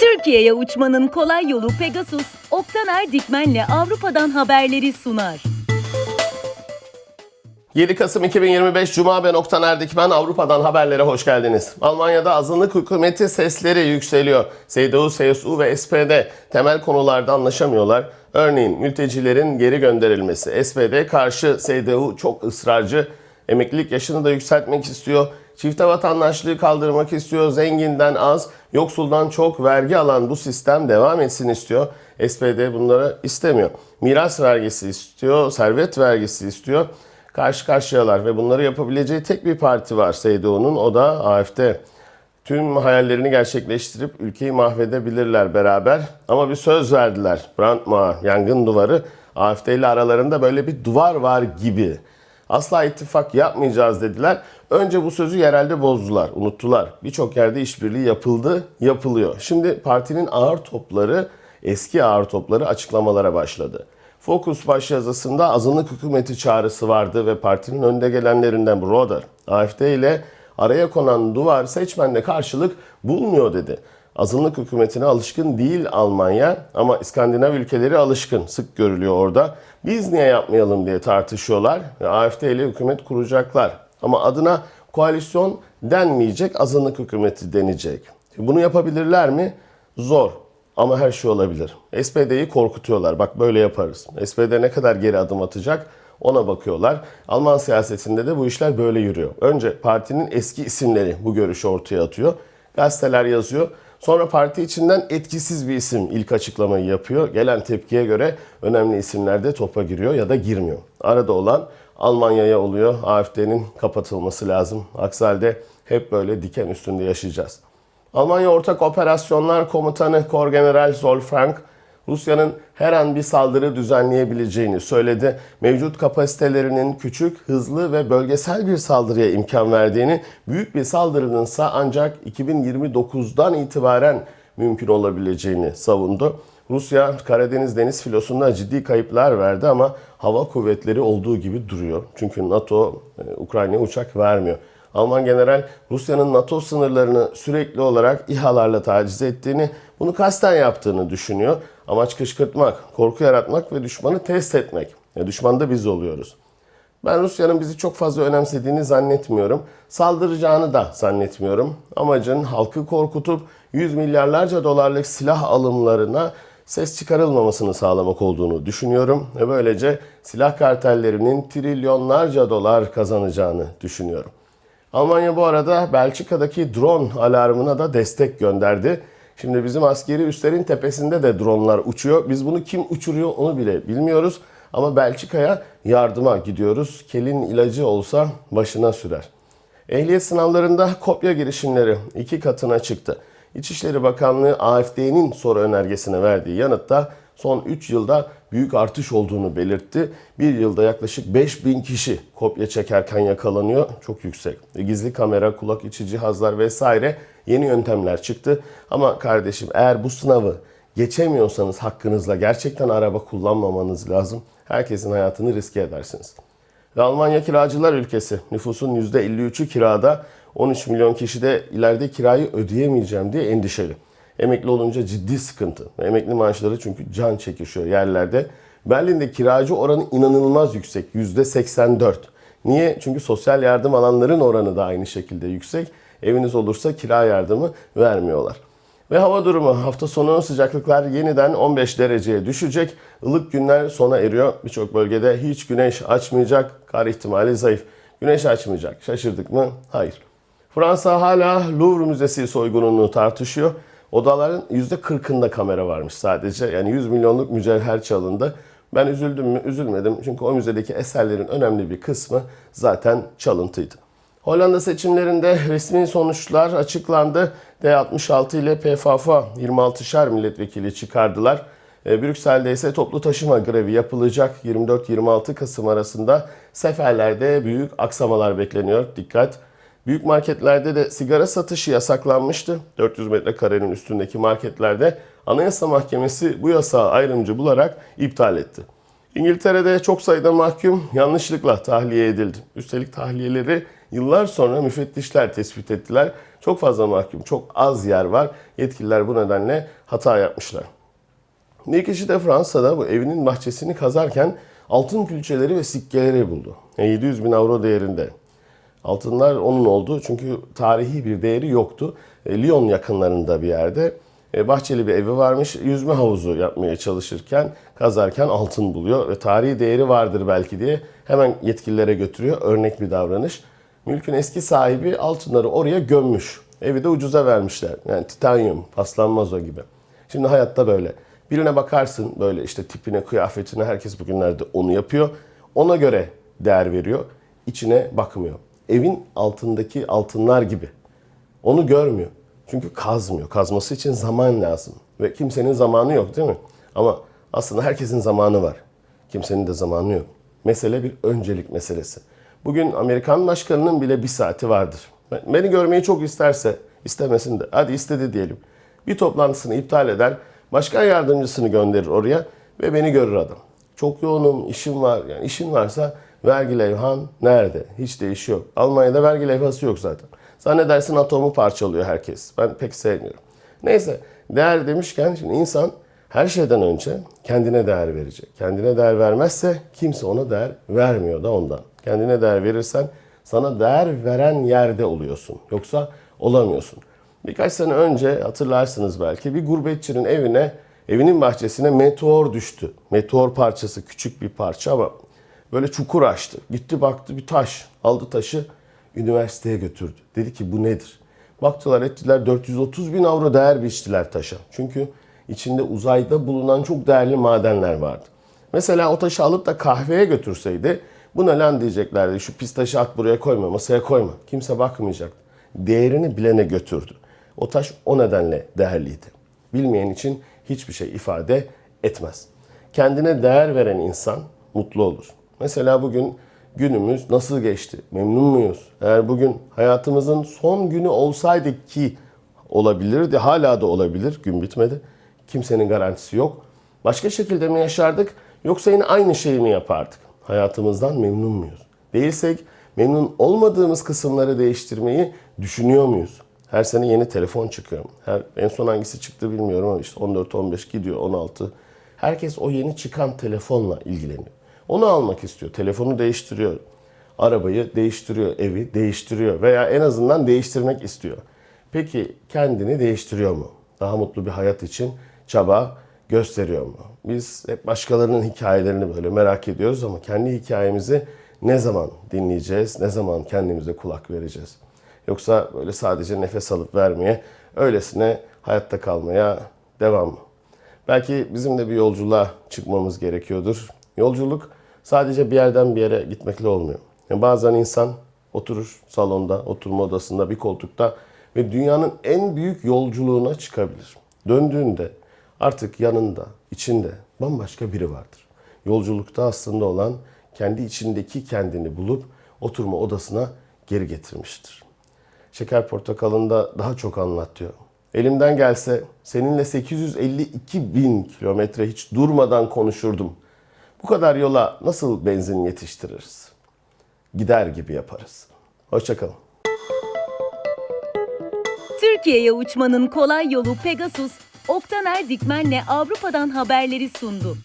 Türkiye'ye uçmanın kolay yolu Pegasus, Oktaner Dikmen'le Avrupa'dan haberleri sunar. 7 Kasım 2025 Cuma ben Oktan Erdikmen Avrupa'dan haberlere hoş geldiniz. Almanya'da azınlık hükümeti sesleri yükseliyor. CDU, CSU ve SPD temel konularda anlaşamıyorlar. Örneğin mültecilerin geri gönderilmesi. SPD karşı CDU çok ısrarcı. Emeklilik yaşını da yükseltmek istiyor. Çifte vatandaşlığı kaldırmak istiyor. Zenginden az, yoksuldan çok vergi alan bu sistem devam etsin istiyor. SPD bunları istemiyor. Miras vergisi istiyor, servet vergisi istiyor karşı karşıyalar ve bunları yapabileceği tek bir parti var CDU'nun o da AFD. Tüm hayallerini gerçekleştirip ülkeyi mahvedebilirler beraber ama bir söz verdiler. Brandmauer, yangın duvarı AFD ile aralarında böyle bir duvar var gibi. Asla ittifak yapmayacağız dediler. Önce bu sözü yerelde bozdular, unuttular. Birçok yerde işbirliği yapıldı, yapılıyor. Şimdi partinin ağır topları, eski ağır topları açıklamalara başladı. Focus başyazısında azınlık hükümeti çağrısı vardı ve partinin önde gelenlerinden Broder, AFD ile araya konan duvar seçmenle karşılık bulmuyor dedi. Azınlık hükümetine alışkın değil Almanya ama İskandinav ülkeleri alışkın, sık görülüyor orada. Biz niye yapmayalım diye tartışıyorlar ve AFD ile hükümet kuracaklar. Ama adına koalisyon denmeyecek, azınlık hükümeti denecek. Bunu yapabilirler mi? Zor. Ama her şey olabilir. SPD'yi korkutuyorlar. Bak böyle yaparız. SPD ne kadar geri adım atacak ona bakıyorlar. Alman siyasetinde de bu işler böyle yürüyor. Önce partinin eski isimleri bu görüşü ortaya atıyor. Gazeteler yazıyor. Sonra parti içinden etkisiz bir isim ilk açıklamayı yapıyor. Gelen tepkiye göre önemli isimler de topa giriyor ya da girmiyor. Arada olan Almanya'ya oluyor. AFD'nin kapatılması lazım. Aksi halde hep böyle diken üstünde yaşayacağız. Almanya Ortak Operasyonlar Komutanı Korgeneral Zolfrank, Rusya'nın her an bir saldırı düzenleyebileceğini söyledi. Mevcut kapasitelerinin küçük, hızlı ve bölgesel bir saldırıya imkan verdiğini, büyük bir saldırının ise ancak 2029'dan itibaren mümkün olabileceğini savundu. Rusya Karadeniz Deniz filosunda ciddi kayıplar verdi ama hava kuvvetleri olduğu gibi duruyor. Çünkü NATO e, Ukrayna'ya uçak vermiyor. Alman general Rusya'nın NATO sınırlarını sürekli olarak İHA'larla taciz ettiğini, bunu kasten yaptığını düşünüyor. Amaç kışkırtmak, korku yaratmak ve düşmanı test etmek. Ya düşman da biz oluyoruz. Ben Rusya'nın bizi çok fazla önemsediğini zannetmiyorum. Saldıracağını da zannetmiyorum. Amacın halkı korkutup 100 milyarlarca dolarlık silah alımlarına ses çıkarılmamasını sağlamak olduğunu düşünüyorum. Ve böylece silah kartellerinin trilyonlarca dolar kazanacağını düşünüyorum. Almanya bu arada Belçika'daki drone alarmına da destek gönderdi. Şimdi bizim askeri üslerin tepesinde de dronlar uçuyor. Biz bunu kim uçuruyor onu bile bilmiyoruz. Ama Belçika'ya yardıma gidiyoruz. Kelin ilacı olsa başına sürer. Ehliyet sınavlarında kopya girişimleri iki katına çıktı. İçişleri Bakanlığı AFD'nin soru önergesine verdiği yanıtta son 3 yılda büyük artış olduğunu belirtti. Bir yılda yaklaşık 5000 kişi kopya çekerken yakalanıyor. Çok yüksek. Gizli kamera, kulak içi cihazlar vesaire yeni yöntemler çıktı. Ama kardeşim eğer bu sınavı geçemiyorsanız hakkınızla gerçekten araba kullanmamanız lazım. Herkesin hayatını riske edersiniz. Ve Almanya kiracılar ülkesi. Nüfusun %53'ü kirada. 13 milyon kişi de ileride kirayı ödeyemeyeceğim diye endişeli. Emekli olunca ciddi sıkıntı. Emekli maaşları çünkü can çekişiyor yerlerde. Berlin'de kiracı oranı inanılmaz yüksek. %84. Niye? Çünkü sosyal yardım alanların oranı da aynı şekilde yüksek. Eviniz olursa kira yardımı vermiyorlar. Ve hava durumu hafta sonu sıcaklıklar yeniden 15 dereceye düşecek. Ilık günler sona eriyor. Birçok bölgede hiç güneş açmayacak. Kar ihtimali zayıf. Güneş açmayacak. Şaşırdık mı? Hayır. Fransa hala Louvre Müzesi soygununu tartışıyor. Odaların %40'ında kamera varmış sadece. Yani 100 milyonluk mücevher çalındı. Ben üzüldüm mü? Üzülmedim. Çünkü o müzedeki eserlerin önemli bir kısmı zaten çalıntıydı. Hollanda seçimlerinde resmi sonuçlar açıklandı. D66 ile PFF 26'şer milletvekili çıkardılar. E, Brüksel'de ise toplu taşıma grevi yapılacak. 24-26 Kasım arasında seferlerde büyük aksamalar bekleniyor. Dikkat! Büyük marketlerde de sigara satışı yasaklanmıştı. 400 metrekarenin üstündeki marketlerde Anayasa Mahkemesi bu yasağı ayrımcı bularak iptal etti. İngiltere'de çok sayıda mahkum yanlışlıkla tahliye edildi. Üstelik tahliyeleri yıllar sonra müfettişler tespit ettiler. Çok fazla mahkum, çok az yer var. Yetkililer bu nedenle hata yapmışlar. Bir kişi de Fransa'da bu evinin bahçesini kazarken altın külçeleri ve sikkeleri buldu. E, 700 bin avro değerinde. Altınlar onun oldu çünkü tarihi bir değeri yoktu. E, Lyon yakınlarında bir yerde e, bahçeli bir evi varmış. Yüzme havuzu yapmaya çalışırken, kazarken altın buluyor ve tarihi değeri vardır belki diye hemen yetkililere götürüyor. Örnek bir davranış. Mülkün eski sahibi altınları oraya gömmüş. Evi de ucuza vermişler. Yani titanyum, paslanmaz o gibi. Şimdi hayatta böyle. Birine bakarsın böyle işte tipine, kıyafetine herkes bugünlerde onu yapıyor. Ona göre değer veriyor. İçine bakmıyor. Evin altındaki altınlar gibi. Onu görmüyor. Çünkü kazmıyor. Kazması için zaman lazım. Ve kimsenin zamanı yok değil mi? Ama aslında herkesin zamanı var. Kimsenin de zamanı yok. Mesele bir öncelik meselesi. Bugün Amerikan başkanının bile bir saati vardır. Beni görmeyi çok isterse, istemesin de, hadi istedi diyelim. Bir toplantısını iptal eder, başkan yardımcısını gönderir oraya ve beni görür adam. Çok yoğunum, işim var. Yani işin varsa vergi levhan nerede? Hiç değişi yok. Almanya'da vergi levhası yok zaten. Zannedersin atomu parçalıyor herkes. Ben pek sevmiyorum. Neyse değer demişken şimdi insan her şeyden önce kendine değer verecek. Kendine değer vermezse kimse ona değer vermiyor da ondan. Kendine değer verirsen sana değer veren yerde oluyorsun. Yoksa olamıyorsun. Birkaç sene önce hatırlarsınız belki bir gurbetçinin evine, evinin bahçesine meteor düştü. Meteor parçası küçük bir parça ama böyle çukur açtı. Gitti baktı bir taş. Aldı taşı üniversiteye götürdü. Dedi ki bu nedir? Baktılar ettiler 430 bin avro değer biçtiler taşa. Çünkü içinde uzayda bulunan çok değerli madenler vardı. Mesela o taşı alıp da kahveye götürseydi bu ne lan diyeceklerdi. Şu pis at buraya koyma, masaya koyma. Kimse bakmayacaktı. Değerini bilene götürdü. O taş o nedenle değerliydi. Bilmeyen için hiçbir şey ifade etmez. Kendine değer veren insan mutlu olur. Mesela bugün günümüz nasıl geçti? Memnun muyuz? Eğer bugün hayatımızın son günü olsaydı ki olabilirdi, hala da olabilir, gün bitmedi. Kimsenin garantisi yok. Başka şekilde mi yaşardık yoksa yine aynı şeyi mi yapardık? Hayatımızdan memnun muyuz? Değilsek memnun olmadığımız kısımları değiştirmeyi düşünüyor muyuz? Her sene yeni telefon çıkıyor. Her, en son hangisi çıktı bilmiyorum ama işte 14-15 gidiyor 16. Herkes o yeni çıkan telefonla ilgileniyor. Onu almak istiyor. Telefonu değiştiriyor. Arabayı değiştiriyor. Evi değiştiriyor. Veya en azından değiştirmek istiyor. Peki kendini değiştiriyor mu? Daha mutlu bir hayat için çaba gösteriyor mu? Biz hep başkalarının hikayelerini böyle merak ediyoruz ama kendi hikayemizi ne zaman dinleyeceğiz? Ne zaman kendimize kulak vereceğiz? Yoksa böyle sadece nefes alıp vermeye, öylesine hayatta kalmaya devam mı? Belki bizim de bir yolculuğa çıkmamız gerekiyordur. Yolculuk sadece bir yerden bir yere gitmekle olmuyor. Yani bazen insan oturur salonda, oturma odasında, bir koltukta ve dünyanın en büyük yolculuğuna çıkabilir. Döndüğünde artık yanında, içinde bambaşka biri vardır. Yolculukta aslında olan kendi içindeki kendini bulup oturma odasına geri getirmiştir. Şeker Portakalı'nda daha çok anlatıyor. Elimden gelse seninle 852 bin kilometre hiç durmadan konuşurdum. Bu kadar yola nasıl benzin yetiştiririz? Gider gibi yaparız. Hoşçakalın. Türkiye'ye uçmanın kolay yolu Pegasus, Oktaner Dikmen'le Avrupa'dan haberleri sundu.